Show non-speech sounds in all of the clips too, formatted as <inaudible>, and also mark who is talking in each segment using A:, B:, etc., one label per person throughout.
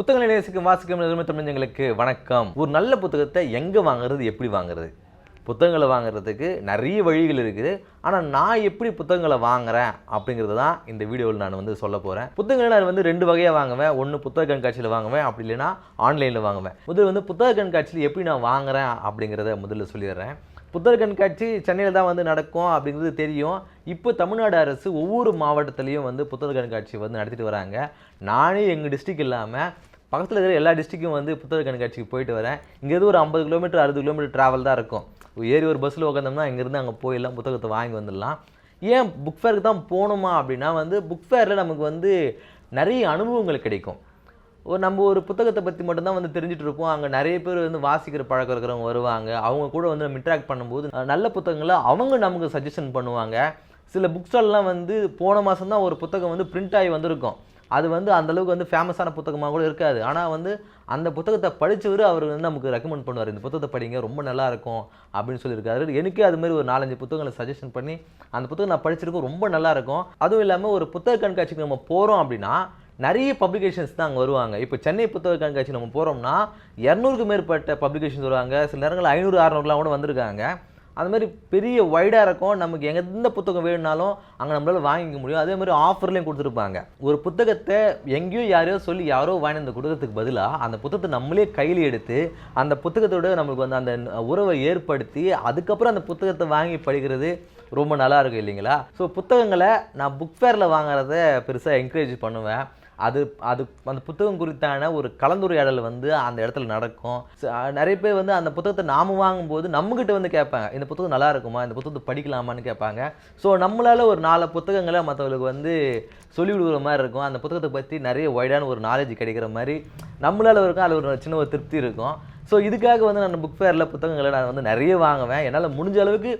A: புத்தகங்களை நேசிக்கும் வாசிக்கும் நிறுவன தமிழங்களுக்கு வணக்கம். ஒரு நல்ல புத்தகத்தை எங்கே வாங்குறது எப்படி வாங்குறது? புத்தகங்களை வாங்குறதுக்கு நிறைய வழிகள் இருக்குது. ஆனால் நான் எப்படி புத்தகங்களை வாங்குறேன் அப்படிங்கிறது தான் இந்த வீடியோவில் நான் வந்து சொல்ல போகிறேன் புத்தகங்களை நான் வந்து ரெண்டு வகையாக வாங்குவேன். ஒன்று புத்தக கண்காட்சியில் வாங்குவேன் அப்படி இல்லைன்னா ஆன்லைனில் வாங்குவேன். முதல்ல வந்து புத்தக கண்காட்சியில் எப்படி நான் வாங்குறேன் அப்படிங்கிறத முதல்ல சொல்லிடுறேன். புத்தக கண்காட்சி சென்னையில் தான் வந்து நடக்கும் அப்படிங்கிறது தெரியும். இப்போ தமிழ்நாடு அரசு ஒவ்வொரு மாவட்டத்துலேயும் வந்து புத்தக கண்காட்சி வந்து நடத்திட்டு வராங்க. நானே எங்கள் டிஸ்ட்ரிக்ட் இல்லாமல் பக்கத்தில் இருக்கிற எல்லா டிஸ்ட்ரிக்கும் வந்து புத்தக கண்காட்சிக்கு போயிட்டு வரேன். இங்கேருந்து ஒரு ஐம்பது கிலோமீட்டர் அறுபது கிலோமீட்டர் ட்ராவல் தான் இருக்கும். ஏறி ஒரு பஸ்ஸில் உட்காந்தோம்னா இங்கேருந்து அங்கே போயிடலாம் புத்தகத்தை வாங்கி வந்துடலாம். ஏன் புக் ஃபேருக்கு தான் போகணுமா அப்படின்னா வந்து புக் ஃபேரில் நமக்கு வந்து நிறைய அனுபவங்கள் கிடைக்கும். ஒரு நம்ம ஒரு புத்தகத்தை பற்றி மட்டும்தான் வந்து தெரிஞ்சுட்டு இருப்போம். அங்கே நிறைய பேர் வந்து வாசிக்கிற பழக்கம் இருக்கிறவங்க வருவாங்க. அவங்க கூட வந்து நம்ம இன்ட்ராக்ட் பண்ணும்போது நல்ல புத்தகங்களை அவங்க நமக்கு சஜஷன் பண்ணுவாங்க. சில புக் ஸ்டால்லாம் வந்து போன மாதம் தான் ஒரு புத்தகம் வந்து பிரிண்ட் ஆகி வந்திருக்கும். அது வந்து அந்தளவுக்கு வந்து ஃபேமஸான புத்தகமாக கூட இருக்காது. ஆனால் வந்து அந்த புத்தகத்தை படித்தவர் அவர் வந்து நமக்கு ரெக்கமெண்ட் பண்ணுவார். இந்த புத்தகத்தை படிங்க ரொம்ப நல்லா இருக்கும் அப்படின்னு சொல்லியிருக்காரு. எனக்கே அது மாதிரி ஒரு நாலஞ்சு புத்தகங்களை சஜஷன் பண்ணி அந்த புத்தகம் நான் படிச்சிருக்கோம் ரொம்ப நல்லா இருக்கும். அதுவும் இல்லாமல் ஒரு புத்தக கண்காட்சிக்கு நம்ம போகிறோம் அப்படின்னா நிறைய பப்ளிகேஷன்ஸ் தான் அங்கே வருவாங்க. இப்போ சென்னை புத்தக கண்காட்சி நம்ம போகிறோம்னா இரநூறுக்கு மேற்பட்ட பப்ளிகேஷன்ஸ் வருவாங்க. சில நேரங்களில் ஐநூறு அறநூறுலாம் கூட வந்திருக்காங்க. அது மாதிரி பெரிய வைடாக இருக்கும். நமக்கு எந்த புத்தகம் வேணும்னாலும் அங்கே நம்மளால் வாங்கிக்க முடியும். அதே மாதிரி ஆஃபர்லேயும் கொடுத்துருப்பாங்க. ஒரு புத்தகத்தை எங்கேயோ யாரையோ சொல்லி யாரோ வாங்கி அந்த கொடுக்கறதுக்கு பதிலாக அந்த புத்தகத்தை நம்மளே கையில் எடுத்து அந்த புத்தகத்தோட நம்மளுக்கு வந்து அந்த உறவை ஏற்படுத்தி அதுக்கப்புறம் அந்த புத்தகத்தை வாங்கி படிக்கிறது ரொம்ப நல்லா இருக்கும் இல்லைங்களா? ஸோ புத்தகங்களை நான் புக் ஃபேரில் வாங்குறத பெருசாக என்கரேஜ் பண்ணுவேன். அது அது அந்த புத்தகம் குறித்தான ஒரு கலந்துரையாடல் வந்து அந்த இடத்துல நடக்கும். நிறைய பேர் வந்து அந்த புத்தகத்தை நாம வாங்கும்போது நம்மக்கிட்ட வந்து கேட்பாங்க இந்த புத்தகம் நல்லா இருக்குமா? இந்த புத்தகத்தை படிக்கலாமான்னு கேட்பாங்க. ஸோ நம்மளால ஒரு நாலு புத்தகங்களை மற்றவங்களுக்கு வந்து சொல்லி கொடுக்குற மாதிரி இருக்கும். அந்த புத்தகத்தை பற்றி நிறைய ஒய்டான ஒரு நாலேஜ் கிடைக்கிற மாதிரி நம்மளால் இருக்கும். அதில் ஒரு சின்ன ஒரு திருப்தி இருக்கும். ஸோ இதுக்காக வந்து நான் புக் ஃபேரில் புத்தகங்களை நான் வந்து நிறைய வாங்குவேன். என்னால் முடிஞ்ச அளவுக்கு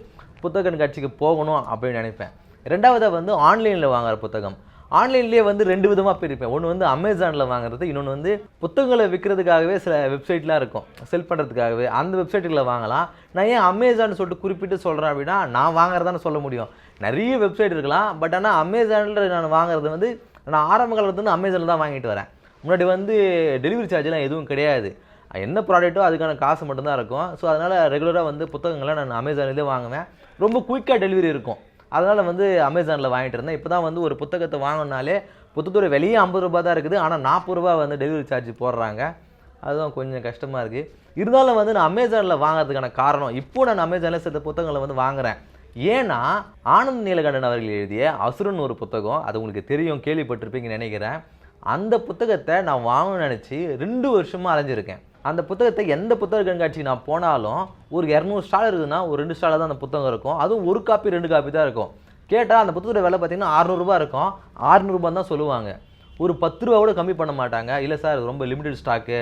A: புத்தக கண்காட்சிக்கு போகணும் அப்படின்னு நினைப்பேன். ரெண்டாவதாக வந்து ஆன்லைனில் வாங்குற புத்தகம். ஆன்லைன்லேயே வந்து ரெண்டு விதமாக பிரிப்பேன். ஒன்று வந்து அமேசானில் வாங்குறது இன்னொன்று வந்து புத்தகங்களை விற்கிறதுக்காகவே சில வெப்சைட்லாம் இருக்கும். செல் பண்ணுறதுக்காகவே அந்த வெப்சைட்டுகளில் வாங்கலாம். நான் ஏன் அமேசான் சொல்லிட்டு குறிப்பிட்டு சொல்கிறேன் அப்படின்னா நான் வாங்குறதான்னு சொல்ல முடியும். நிறைய வெப்சைட் இருக்கலாம். பட் ஆனால் அமேசானில் நான் வாங்குறது வந்து நான் ஆரம்ப காலத்துல வந்து அமேசானில் தான் வாங்கிட்டு வரேன். முன்னாடி வந்து டெலிவரி சார்ஜ்லாம் எதுவும் கிடையாது. என்ன ப்ராடக்ட்டோ அதுக்கான காசு மட்டும்தான் இருக்கும். ஸோ அதனால் ரெகுலராக வந்து புத்தகங்களை நான் அமேசான்லேயே வாங்குவேன். ரொம்ப குயிக்காக டெலிவரி இருக்கும். அதனால் வந்து அமேசானில் வாங்கிட்டு இருந்தேன். இப்போ தான் வந்து ஒரு புத்தகத்தை வாங்கினாலே புத்தத்தோட வெளியே ஐம்பது ரூபா தான் இருக்குது. ஆனால் நாற்பது ரூபா வந்து டெலிவரி சார்ஜ் போடுறாங்க. அதுதான் கொஞ்சம் கஷ்டமாக இருக்குது இருந்தாலும் வந்து நான் அமேசானில் வாங்குறதுக்கான காரணம் இப்போ நான் அமேசானில் சில புத்தகங்களை வந்து வாங்குறேன். ஏன்னா ஆனந்த் நீலகண்டன் அவர்கள் எழுதிய அசுரன் ஒரு புத்தகம் அது உங்களுக்கு தெரியும் கேள்விப்பட்டிருப்பீங்கன்னு நினைக்கிறேன். அந்த புத்தகத்தை நான் வாங்கணும்னு நினச்சி ரெண்டு வருஷமாக அலைஞ்சிருக்கேன். அந்த புத்தகத்தை எந்த புத்தக கண்காட்சிக்கு நான் போனாலும் ஒரு இரநூறு ஸ்டால் இருக்குதுன்னா ஒரு ரெண்டு ஸ்டாலில் தான் அந்த புத்தகம் இருக்கும். அதுவும் ஒரு காப்பி ரெண்டு காப்பி தான் இருக்கும். கேட்டால் அந்த புத்தகத்தோட விலை பார்த்தீங்கன்னா அறநூறுபா இருக்கும். அறநூறுபா தான் சொல்லுவாங்க. ஒரு பத்து ரூபா கூட கம்மி பண்ண மாட்டாங்க. இல்லை சார் ரொம்ப லிமிடெட் ஸ்டாக்கு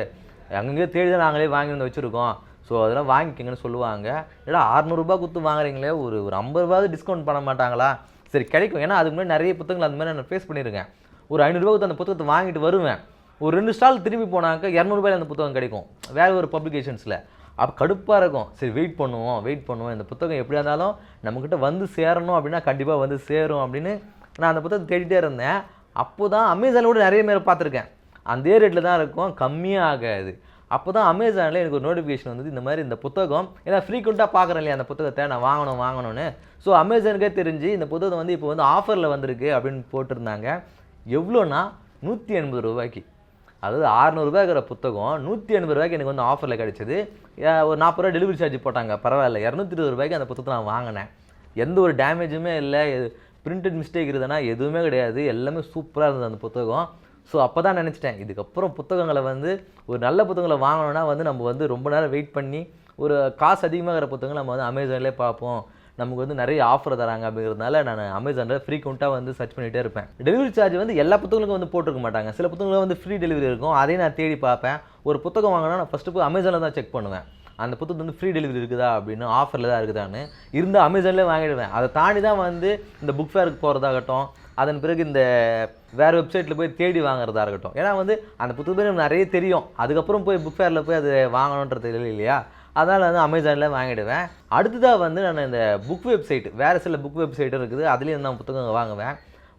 A: அங்கங்கே தேடி தான் நாங்களே வாங்கி வந்து வச்சுருக்கோம். ஸோ அதெல்லாம் வாங்கிக்கங்கன்னு சொல்லுவாங்க. ஏடா அறநூறுபா கொடுத்து வாங்குறீங்களே? ஒரு ஒரு ஐம்பது ரூபாவது டிஸ்கவுண்ட் பண்ண மாட்டாங்களா? சரி கிடைக்கும். ஏன்னா அதுக்கு முன்னாடி நிறைய புத்தகங்கள் அந்த மாதிரி நான் ஃபேஸ் பண்ணியிருக்கேன். ஒரு ஐநூறுரூவா கொடுத்து அந்த புத்தகத்தை வாங்கிட்டு வருவேன். ஒரு ரெண்டு ஸ்டால் திரும்பி போனாக்க இரநூறுபாயில் அந்த புத்தகம் கிடைக்கும். வேறு ஒரு பப்ளிகேஷன்ஸில் அப்போ கடுப்பாக இருக்கும். சரி வெயிட் பண்ணுவோம் வெயிட் பண்ணுவோம். இந்த புத்தகம் எப்படியா இருந்தாலும் நம்மக்கிட்ட வந்து சேரணும் அப்படின்னா கண்டிப்பாக வந்து சேரும் அப்படின்னு நான் அந்த புத்தகத்தை தேடிட்டே இருந்தேன். அப்போ தான் அமேசானில் கூட நிறைய பேர் பார்த்துருக்கேன். அதே ரேட்டில் தான் இருக்கும். கம்மியாக ஆகாது. அப்போ தான் அமேசானில் எனக்கு ஒரு நோட்டிஃபிகேஷன் வந்தது. இந்த மாதிரி இந்த புத்தகம் ஏன்னா ஃப்ரீக்வெண்ட்டாக பார்க்குறேன் இல்லையா அந்த புத்தகத்தை நான் வாங்கணும் வாங்கணும்னு. ஸோ அமேசானுக்கே தெரிஞ்சு இந்த புத்தகம் வந்து இப்போ வந்து ஆஃபரில் வந்திருக்கு அப்படின்னு போட்டிருந்தாங்க. எவ்வளோனா நூற்றி எண்பது ரூபாய்க்கு. அதாவது ஆறுநூறுபா இருக்கிற புத்தகம் நூற்றி எண்பது ரூபாய்க்கு எனக்கு வந்து ஆஃபரில் கிடச்சிது. ஒரு நாற்பது ரூபா டெலிவரி சார்ஜ் போட்டாங்க. பரவாயில்ல. இரநூத்தி இருபது ரூபாய்க்கு அந்த புத்தகத்தை நான் வாங்கினேன். எந்த ஒரு டேமேஜுமே இல்லை. பிரிண்டட் மிஸ்டேக் இருக்குதுன்னா எதுவுமே கிடையாது. எல்லாமே சூப்பராக இருந்தது அந்த புத்தகம். ஸோ அப்போ தான் நினச்சிட்டேன். இதுக்கப்புறம் புத்தகங்களை வந்து ஒரு நல்ல புத்தகங்களை வாங்கணும்னா வந்து நம்ம வந்து ரொம்ப நேரம் வெயிட் பண்ணி ஒரு காசு அதிகமாக இருக்கிற புத்தகங்கள் நம்ம வந்து அமேசான்லேயே பார்ப்போம். நமக்கு வந்து நிறைய ஆஃபர் தராங்க அப்படிங்கிறதுனால நான் அமேசானில் ஃப்ரீக்வெண்ட்டாக வந்து சர்ச் பண்ணிகிட்டே இருப்பேன். டெலிவரி சார்ஜ் வந்து எல்லா புத்தகங்களுக்கும் வந்து போட்டிருக்க மாட்டாங்க. சில புத்தகங்களும் வந்து ஃப்ரீ டெலிவரி இருக்கும். அதையும் நான் தேடி பார்ப்பேன். ஒரு புத்தகம் வாங்கினா நான் ஃபஸ்ட்டு போய் அமேசானில் தான் செக் பண்ணுவேன். அந்த புத்தகத்து வந்து ஃப்ரீ டெலிவரி இருக்குதா அப்படின்னு ஆஃபரில் தான் இருக்குதான்னு இருந்து அமேசான்லேயே வாங்கிடுவேன். அதை தாண்டி தான் வந்து இந்த புக் ஃபேருக்கு போகிறதாகட்டும் அதன் பிறகு இந்த வேறு வெப்சைட்டில் போய் தேடி வாங்குறதா இருக்கட்டும் ஏன்னா வந்து அந்த புத்தகத்தை நிறைய தெரியும். அதுக்கப்புறம் போய் புக் ஃபேரில் போய் அது வாங்கணுன்றது இல்லை இல்லையா? அதனால் வந்து அமேசானில் வாங்கிடுவேன். அடுத்ததாக வந்து நான் இந்த புக் வெப்சைட் வேறு சில புக் வெப்சைட்டும் இருக்குது. அதுலேயும் நான் புத்தகம் வாங்குவேன்.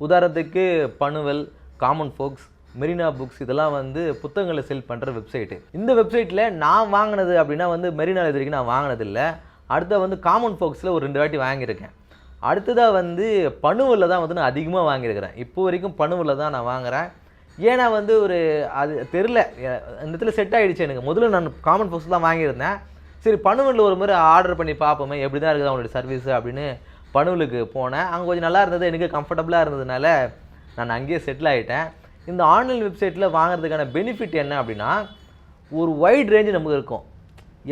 A: உதாரணத்துக்கு Panuval common folks Marina books இதெல்லாம் வந்து புத்தகங்களை செல் பண்ணுற வெப்சைட்டு இந்த வெப்சைட்டில் நான் வாங்கினது அப்படின்னா வந்து மெரினாவில் இது வரைக்கும் நான் வாங்கினதில்ல. அடுத்த வந்து காமன் ஃபோக்ஸில் ஒரு ரெண்டு வாட்டி வாங்கியிருக்கேன். அடுத்ததாக வந்து பணுவில் தான் வந்து நான் அதிகமாக வாங்கியிருக்கிறேன். இப்போ வரைக்கும் பணுவில் தான் நான் வாங்குகிறேன் ஏன்னா வந்து ஒரு அது தெரில இந்த இடத்துல செட் ஆகிடுச்சு எனக்கு. முதல்ல நான் காமன் ஃபோக்ஸ் தான் வாங்கியிருந்தேன். சரி பணுவில் ஒரு முறை ஆர்டர் பண்ணி பார்ப்போமே எப்படி தான் இருக்குது அவங்களுடைய சர்வீஸ் அப்படின்னு பணுவலுக்கு போனேன். அங்கே கொஞ்சம் நல்லா இருந்தது எனக்கு கம்ஃபர்டபுளாக இருந்ததுனால நான் அங்கேயே செட்டில் ஆகிட்டேன் இந்த ஆன்லைன் வெப்சைட்டில் வாங்குறதுக்கான பெனிஃபிட் என்ன அப்படின்னா ஒரு வைட் ரேஞ்சு நமக்கு இருக்கும்.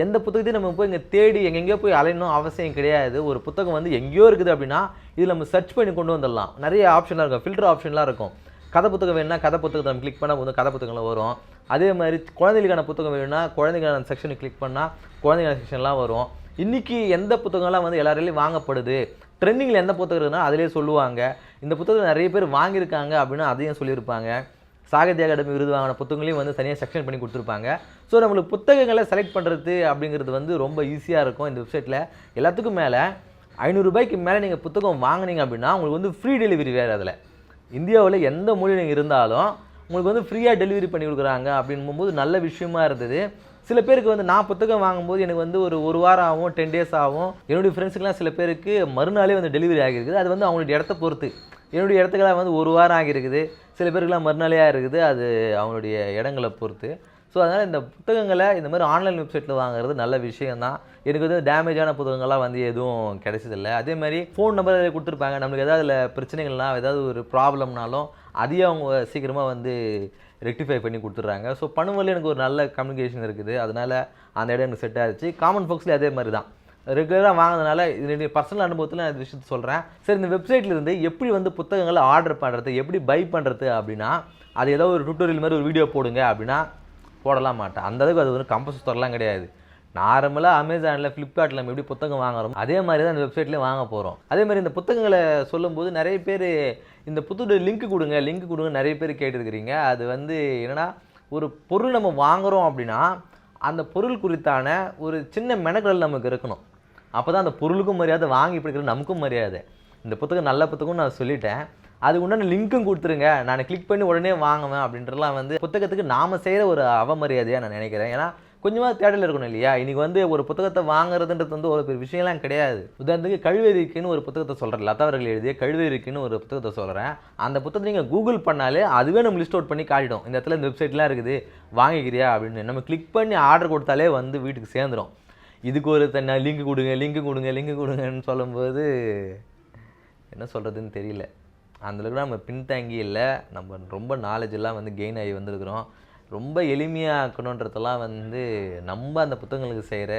A: எந்த புத்தகத்தையும் நம்ம போய் இங்கே தேடி எங்கெங்கேயோ போய் அலையணும் அவசியம் கிடையாது. ஒரு புத்தகம் வந்து எங்கேயோ இருக்குது அப்படின்னா இது நம்ம சர்ச் பண்ணி கொண்டு வந்துடலாம். நிறைய ஆப்ஷன்லாம் இருக்கும் ஃபில்டர் ஆப்ஷன்லாம் இருக்கும். கதை புத்தகம் வேணும்னா கதை புத்தகத்தை நம்ம கிளிக் பண்ணால் வந்து கதை புத்தகங்கள் வரும். அதே மாதிரி குழந்தைகளுக்கான புத்தகம் வேணும்னா குழந்தைகளுக்கான செக்ஷனை கிளிக் பண்ணால் குழந்தைக்கான செக்ஷன்லாம் வரும். இன்றைக்கி எந்த புத்தகம்லாம் வந்து எல்லாரையும் வாங்கப்படுது? ட்ரெண்டிங்கில் எந்த புத்தகம் இருக்குன்னா அதிலே சொல்லுவாங்க. இந்த புத்தகம் நிறைய பேர் வாங்கியிருக்காங்க அப்படின்னு அதையும் சொல்லியிருப்பாங்க. சாகித்ய அகாடமி விருது வாங்கின புத்தகங்களையும் வந்து தனியாக செக்ஷன் பண்ணி கொடுத்துருப்பாங்க. ஸோ நம்மளுக்கு புத்தகங்களை செலக்ட் பண்ணுறது அப்படிங்கிறது வந்து ரொம்ப ஈஸியாக இருக்கும் இந்த வெப்சைட்டில் எல்லாத்துக்கும் மேலே ஐநூறுரூபாய்க்கு மேலே நீங்கள் புத்தகம் வாங்கினீங்க அப்படின்னா உங்களுக்கு வந்து ஃப்ரீ டெலிவரி வேறு அதில். இந்தியாவில் எந்த மொழி நீங்கள் இருந்தாலும் உங்களுக்கு வந்து ஃப்ரீயாக டெலிவரி பண்ணி கொடுக்குறாங்க அப்படின்போது நல்ல விஷயமா இருந்தது. சில பேருக்கு வந்து நான் புத்தகம் வாங்கும்போது எனக்கு வந்து ஒரு ஒரு வாரம் ஆகும் டென் டேஸ் ஆகும். என்னுடைய ஃப்ரெண்ட்ஸுக்கெலாம் சில பேருக்கு மறுநாளே வந்து டெலிவரி ஆகியிருக்குது. அது வந்து அவங்களுடைய இடத்த பொறுத்து. என்னுடைய இடத்துக்கெல்லாம் வந்து ஒரு வாரம் ஆகியிருக்குது. சில பேருக்குலாம் மறுநாளையாக இருக்குது அது அவங்களுடைய இடங்களை பொறுத்து. ஸோ அதனால் இந்த புத்தகங்களை இந்த மாதிரி ஆன்லைன் வெப்சைட்டில் வாங்குறது நல்ல விஷயம்தான். எனக்கு வந்து டேமேஜான புத்தகங்கள்லாம் வந்து எதுவும் கிடைச்சதில்ல. அதே மாதிரி ஃபோன் நம்பர் அதில் கொடுத்துருப்பாங்க. நம்மளுக்கு ஏதாவது அதில் பிரச்சனைகள்லாம் ஏதாவது ஒரு ப்ராப்ளம்னாலும் அதையும் அவங்க சீக்கிரமாக வந்து ரெக்டிஃபை பண்ணி கொடுத்துட்றாங்க. ஸோ பண்ணும்போது எனக்கு ஒரு நல்ல கம்யூனிகேஷன் இருக்குது. அதனால் அந்த இடம் எனக்கு செட் ஆகிடுச்சு காமன் ஃபோக்ஸ்லேயும் அதே மாதிரி தான் ரெகுலராக வாங்கினதுனால இது பர்சனல் அனுபவத்தில் நான் இந்த விஷயத்தை சொல்கிறேன் சரி இந்த வெப்சைட்லேருந்து எப்படி வந்து புத்தகங்களை ஆர்டர் பண்ணுறது எப்படி பை பண்ணுறது அப்படின்னா அது ஏதோ ஒரு டுட்டோரியல் மாதிரி ஒரு வீடியோ போடுங்க அப்படின்னா போடலாம் மாட்டேன். அந்தளவுக்கு அது வந்து கம்பஸ் தரலாம் கிடையாது. நார்மலாக அமேசானில் ஃப்ளிப்கார்ட்டில் நம்ம எப்படி புத்தகம் வாங்குறோம் அதே மாதிரி தான் இந்த வெப்சைட்லேயும் வாங்க போகிறோம் அதே மாதிரி இந்த புத்தகங்களை சொல்லும்போது நிறைய பேர் இந்த புத்தக லிங்க் கொடுங்க லிங்க் கொடுங்க நிறைய பேர் கேட்டுருக்கிறீங்க. அது வந்து என்னன்னா ஒரு பொருள் நம்ம வாங்குறோம் அப்படின்னா அந்த பொருள் குறித்தான ஒரு சின்ன மெனக்கடல் நமக்கு இருக்கணும். அப்போ தான் அந்த பொருளுக்கும் மரியாதை வாங்கி பிடிக்கிற நமக்கும் மரியாதை. இந்த புத்தகம் நல்ல புத்தகம்னு நான் சொல்லிட்டேன். அது உண்டான லிங்க்கும் கொடுத்துருங்க. நான் கிளிக் பண்ணி உடனே வாங்குவேன் அப்படின்றலாம் வந்து புத்தகத்துக்கு நாம் செய்கிற ஒரு அவமரியாதையாக நான் நினைக்கிறேன். ஏன்னா கொஞ்சமாக தேடல் இருக்கணும் இல்லையா? இன்றைக்கி வந்து ஒரு புத்தகத்தை வாங்குறதுன்றது வந்து ஒரு பெரிய விஷயம்லாம் கிடையாது. உதாரணத்துக்கு கழுவேரிக்குன்னு ஒரு புத்தகத்தை சொல்கிறேன் லதா அவர்கள் எழுதிய கழுவேரிக்குன்னு ஒரு புத்தகத்தை சொல்கிறேன் அந்த புத்தகத்தை நீங்கள் கூகுள் பண்ணாலே அதுவே நம்ம லிஸ்ட் அவுட் பண்ணி காட்டிடும். இந்த இடத்துல இந்த வெப்சைட்லாம் இருக்குது வாங்கிக்கிறியா அப்படின்னு. நம்ம கிளிக் பண்ணி ஆர்டர் கொடுத்தாலே வந்து வீட்டுக்கு சேர்ந்துடும் இதுக்கு ஒரு தனியாக லிங்க் கொடுங்க லிங்க் கொடுங்க லிங்க் கொடுங்கன்னு சொல்லும்போது என்ன சொல்கிறதுன்னு தெரியல. அந்தளவுக்கு நம்ம பின்தங்கி இல்லை. நம்ம ரொம்ப நாலேஜெல்லாம் வந்து கெயின் ஆகி வந்திருக்கிறோம். ரொம்ப எளிமையாக்கணுன்றதெல்லாம் வந்து நம்ம அந்த புத்தகங்களுக்கு செய்கிற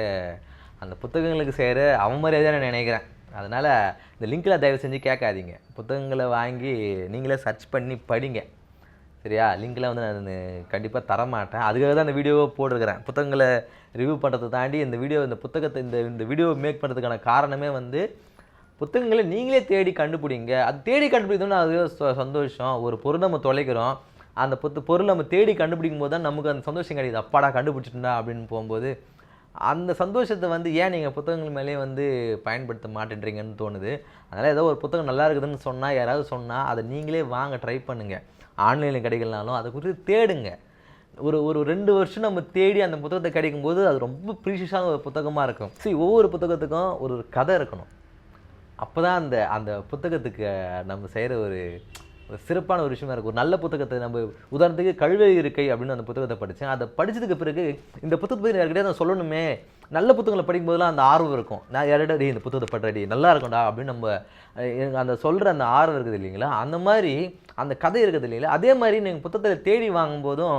A: அந்த புத்தகங்களுக்கு செய்கிற அவமரியாதையாக நான் நினைக்கிறேன். அதனால் இந்த லிங்க்கில் தயவு செஞ்சு கேட்காதீங்க. புத்தகங்களை வாங்கி நீங்களே சர்ச் பண்ணி படிங்க. சரியா? லிங்க்லாம் வந்து நான் கண்டிப்பாக தரமாட்டேன். அதுக்காக தான் இந்த வீடியோவை போட்டிருக்கிறேன். புத்தகங்களை ரிவ்யூ பண்ணுறதை தாண்டி இந்த வீடியோ இந்த புத்தகத்தை இந்த இந்த வீடியோ மேக் பண்ணுறதுக்கான காரணமே வந்து புத்தகங்களை நீங்களே தேடி கண்டுபிடிங்க. அது தேடி கண்டுபிடிக்கணும்னா அது ச- சந்தோஷம். ஒரு பொருள் நம்ம தொலைக்கிறோம். அந்த புத்த பொருள் நம்ம தேடி கண்டுபிடிக்கும் போது தான் நமக்கு அந்த சந்தோஷம் கிடைக்குது. அப்பாடா கண்டுபிடிச்சிட்டா அப்படின்னு போகும்போது அந்த சந்தோஷத்தை வந்து ஏன் நீங்கள் புத்தகங்கள் மேலேயே வந்து பயன்படுத்த மாட்டேன்றீங்கன்னு தோணுது. அதனால் ஏதோ ஒரு புத்தகம் நல்லா இருக்குதுன்னு சொன்னால் யாராவது சொன்னால் அதை நீங்களே வாங்க ட்ரை பண்ணுங்கள் ஆன்லைனில் கிடைக்கலனாலும் அதை குறித்து தேடுங்க. ஒரு ஒரு ரெண்டு வருஷம் நம்ம தேடி அந்த புத்தகத்தை கிடைக்கும்போது அது ரொம்ப ப்ரீஷியஸான ஒரு புத்தகமாக இருக்கும். சரி ஒவ்வொரு புத்தகத்துக்கும் ஒரு கதை இருக்கணும். அப்போ தான் அந்த அந்த புத்தகத்துக்கு நம்ம செய்கிற ஒரு ஒரு சிறப்பான ஒரு விஷயமா இருக்கும் ஒரு நல்ல புத்தகத்தை நம்ம உதாரணத்துக்கு கழுவை இருக்கை அப்படின்னு அந்த புத்தகத்தை படித்தேன் அதை படிச்சதுக்கு பிறகு இந்த புத்தகத்தை பற்றி யார்கிட்டயே நான் சொல்லணுமே நல்ல புத்தகங்களை படிக்கும்போதெல்லாம் அந்த ஆர்வம் இருக்கும். நான் யார்கிட்ட டேய் இந்த புத்தகத்தை படுறடி நல்லா இருக்கும்டா அப்படின்னு நம்ம எனக்கு அந்த சொல்கிற அந்த ஆர்வம் இருக்குது இல்லைங்களா? அந்த மாதிரி அந்த கதை இருக்குது இல்லைங்களா? அதே மாதிரி நீங்கள் புத்தகத்தை தேடி வாங்கும்போதும்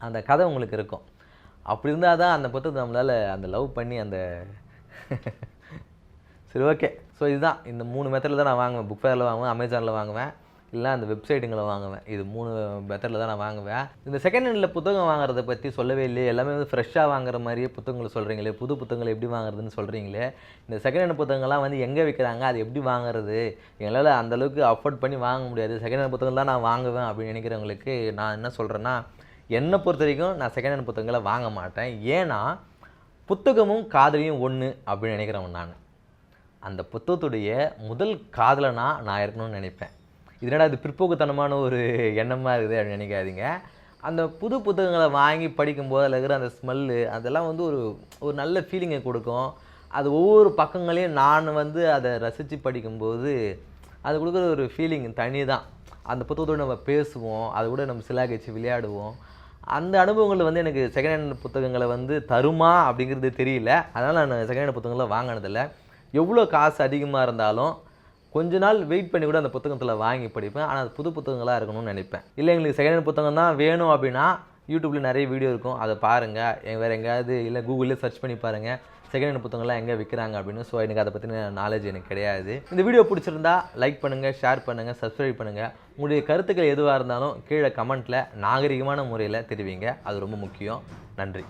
A: அந்த கதை உங்களுக்கு இருக்கும். அப்படி இருந்தால் தான் அந்த புத்தகத்தை நம்மளால் அந்த லவ் பண்ணி அந்த <laughs> சரி ஓகே ஸோ இதுதான். இந்த மூணு மெத்தடில் தான் நான் வாங்குவேன். புக் ஃபேரில் வாங்குவேன் அமேசானில் வாங்குவேன். இல்லை அந்த வெப்சைட்டுங்களை வாங்குவேன். இது மூணு மெத்தடில் தான் நான் வாங்குவேன். இந்த செகண்ட் ஹேண்டில் புத்தகம் வாங்குறத பற்றி சொல்லவே இல்லையே. எல்லாமே வந்து ஃப்ரெஷ்ஷாக வாங்குற மாதிரியே புத்தகங்களை சொல்கிறீங்களே புது புத்தகங்களை எப்படி வாங்குறதுன்னு சொல்கிறீங்களே இந்த செகண்ட் ஹேண்ட் புத்தகங்கள்லாம் வந்து எங்கே விற்கிறாங்க அது எப்படி வாங்குறது? எங்களால் அந்த அளவுக்கு அஃபோர்ட் பண்ணி வாங்க முடியாது. செகண்ட் ஹேண்ட் புத்தகம் தான் நான் வாங்குவேன் அப்படின்னு நினைக்கிறவங்களுக்கு நான் என்ன சொல்கிறேன்னா என்னை பொறுத்த வரைக்கும் நான் செகண்ட் ஹேண்ட் புத்தகங்களை வாங்க மாட்டேன். ஏன்னா புத்தகமும் காதலியும் ஒன்று அப்படின்னு நினைக்கிறவன் நான். அந்த புத்தகத்துடைய முதல் காதலனாக நான் இருக்கணும்னு நினைப்பேன். இதனால் அது பிற்போக்குத்தனமான ஒரு எண்ணமாக இருக்குது அப்படின்னு நினைக்காதீங்க. அந்த புது புத்தகங்களை வாங்கி படிக்கும்போது அதில் இருக்கிற அந்த ஸ்மெல்லு அதெல்லாம் வந்து ஒரு ஒரு நல்ல ஃபீலிங்கை கொடுக்கும். அது ஒவ்வொரு பக்கங்களையும் நான் வந்து அதை ரசித்து படிக்கும்போது அது கொடுக்குற ஒரு ஃபீலிங் தனி தான் அந்த புத்தகத்தோடு நம்ம பேசுவோம் அது கூட நம்ம சிலாகிச்சு விளையாடுவோம். அந்த அனுபவங்கள் வந்து எனக்கு செகண்ட் ஹேண்ட் புத்தகங்களை வந்து தருமா அப்படிங்கிறது தெரியல. அதனால் நான் செகண்ட் ஹேண்ட் புத்தகங்களை வாங்கினதில்லை. எவ்வளோ காசு அதிகமாக இருந்தாலும் கொஞ்ச நாள் வெயிட் பண்ணி கூட அந்த புத்தகத்தில் வாங்கி படிப்பேன். ஆனால் அது புது புத்தகங்களாக இருக்கணும்னு நினைப்பேன். இல்லை எங்களுக்கு செகண்ட் ஹேண்ட் புத்தகம் தான் வேணும் அப்படின்னா யூடியூப்பில் நிறைய வீடியோ இருக்கும். அதை பாருங்கள் வேறு எங்கேயாவது இல்லை கூகுளில் சர்ச் பண்ணி பாருங்கள் செகண்ட் ஹேண்ட் புத்தகங்கள்லாம் எங்கே விற்கிறாங்க அப்படின்னு. ஸோ எனக்கு அதை பற்றின நாலேஜ் எனக்கு கிடையாது. இந்த வீடியோ பிடிச்சிருந்தா லைக் பண்ணுங்கள் ஷேர் பண்ணுங்கள் சப்ஸ்கிரைப் பண்ணுங்கள் உங்களுடைய கருத்துக்கள் எதுவாக இருந்தாலும் கீழே கமெண்ட்டில் நாகரிகமான முறையில் தெரிவிங்க. அது ரொம்ப முக்கியம். நன்றி.